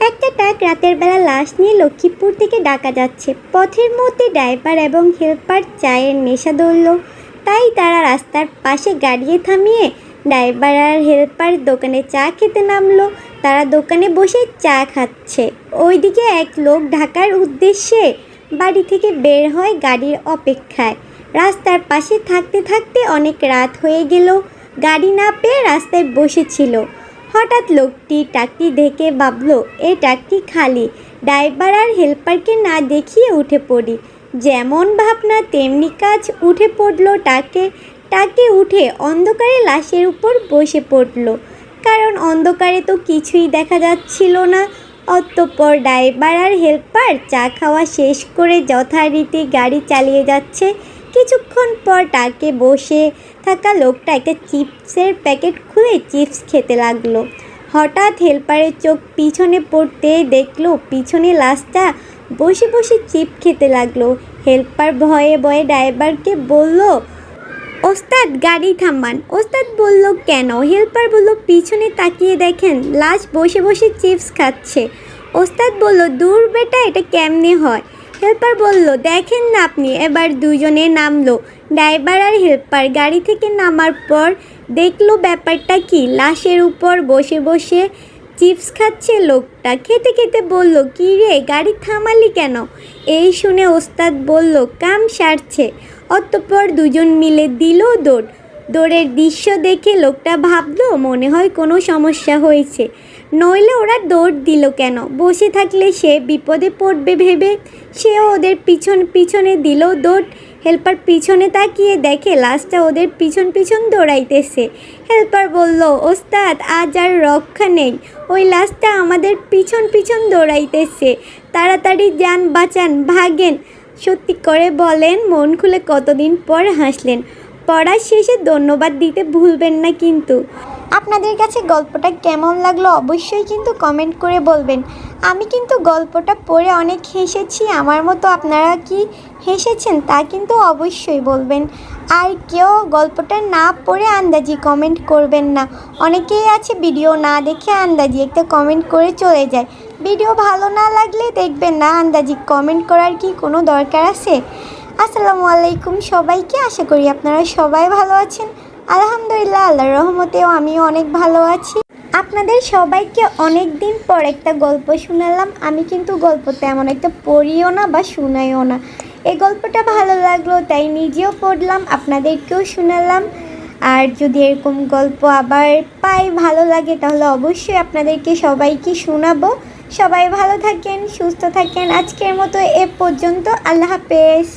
একটা ট্রাক রাতের বেলা লাশ নিয়ে লক্ষ্মীপুর থেকে ডাকা যাচ্ছে। পথের মধ্যে ড্রাইভার এবং হেল্পার চায়ের নেশা ধরল। তাই তারা রাস্তার পাশে গাড়িয়ে থামিয়ে ড্রাইভার আর হেল্পার দোকানে চা খেতে নামলো। তারা দোকানে বসে চা খাচ্ছে। ওইদিকে এক লোক ঢাকার উদ্দেশ্যে বাড়ি থেকে বের হয় গাড়ির অপেক্ষায়। রাস্তার পাশে থাকতে থাকতে অনেক রাত হয়ে গেল। গাড়ি না পেয়ে রাস্তায় বসেছিল। হঠাৎ লোকটি টাকটি দেখে ভাবলো এই টাকটি খালি। ড্রাইভার আর হেল্পারকে না দেখিয়ে উঠে পড়ি। যেমন ভাবনা, তেমনি কাজ উঠে পড়ল টাকে টাকে উঠে অন্ধকারে লাশের উপর বসে পড়ল। কারণ অন্ধকারে তো কিছুই দেখা যাচ্ছিল না। অতঃপর ড্রাইভার আর হেল্পার চা খাওয়া শেষ করে যথারীতি গাড়ি চালিয়ে যাচ্ছে। কিছুক্ষণ পর টাকে বসে থাকা লোকটা একটা চিপসের প্যাকেট খুলে চিপস খেতে লাগল। হঠাৎ হেল্পারের চোখ পিছনে পড়তে দেখল, পিছনে লাশটা বসে বসে চিপ খেতে লাগল। হেল্পার ভয়ে ভয়ে ড্রাইভারকে বলল, ওস্তাদ, গাড়ি থামান। ওস্তাদ বলল, কেন? হেল্পার বলল, পিছনে তাকিয়ে দেখেন, লাশ বসে বসে চিপস খাচ্ছে। ওস্তাদ বলল, দূর বেটা, এটা কেমনে হয়? হেল্পার বলল, দেখেন না আপনি, এবার দুজনে নামলো। ড্রাইভার আর হেল্পার, গাড়ি থেকে নামার পর দেখল ব্যাপারটা কি। লাশের উপর বসে বসে চিপস খাচ্ছে লোকটা। খেতে খেতে বলল, কি রে, গাড়ি থামালি কেন? এই শুনে ওস্তাদ বলল, কাম সারছে। অতঃপর দুজন মিলে দিল দৌড়। দৌড়ের দৃশ্য দেখে লোকটা ভাবলো, মনে হয় কোনো সমস্যা হয়েছে। নইলে ওরা দৌড় দিল কেন? বসে থাকলে সে বিপদে পড়বে ভেবে। সেও ওদের পিছন পিছনে দিল দৌড়। হেল্পার পিছনে তাকিয়ে দেখে লাশটা ওদের পিছন পিছন দৌড়াইতেছে। হেল্পার বলল, ওস্তাদ, আজ আর রক্ষা নেই। ওই লাশটা আমাদের পিছন পিছন দৌড়াইতেছে। তাড়াতাড়ি যান, বাঁচান, ভাগেন। সত্যি করে বলেন, মন খুলে কতদিন পর হাসলেন। পড়ার শেষে ধন্যবাদ দিতে ভুলবেন না কিন্তু। আপনাদের কাছে গল্পটা কেমন লাগল অবশ্যই কিন্তু কমেন্ট করে বলবেন। আমি কিন্তু গল্পটা পড়ে অনেক হেসেছি, আমার মতো আপনারা কি হেসেছেন তা কিন্তু অবশ্যই বলবেন। আর কেউ গল্পটা না পড়ে আন্দাজি কমেন্ট করবেন না। অনেকেই আছে ভিডিও না দেখে আন্দাজি একটা কমেন্ট করে চলে যায়। ভিডিও ভালো না লাগলে দেখবেন না আন্দাজি কমেন্ট করার কি কোনো দরকার আছে? আসসালামু আলাইকুম সবাইকে। আশা করি আপনারা সবাই ভালো আছেন। আলহামদুলিল্লাহ, আল্লাহর রহমতেও আমিও অনেক ভালো আছি। আপনাদের সবাইকে অনেক দিন পর একটা গল্প শোনালাম। আমি কিন্তু গল্প তেমন একটা পড়িও না বা শোনাইও না। এই গল্পটা ভালো লাগল, তাই নিজেও পড়লাম, আপনাদেরকেও শোনালাম। আর যদি এরকম গল্প আবার পাই, ভালো লাগে, তাহলে অবশ্যই আপনাদেরকে সবাইকে শোনাবো। সবাই ভালো থাকেন, সুস্থ থাকেন। আজকের মতো এ পর্যন্ত, আল্লাহ হাফেজ।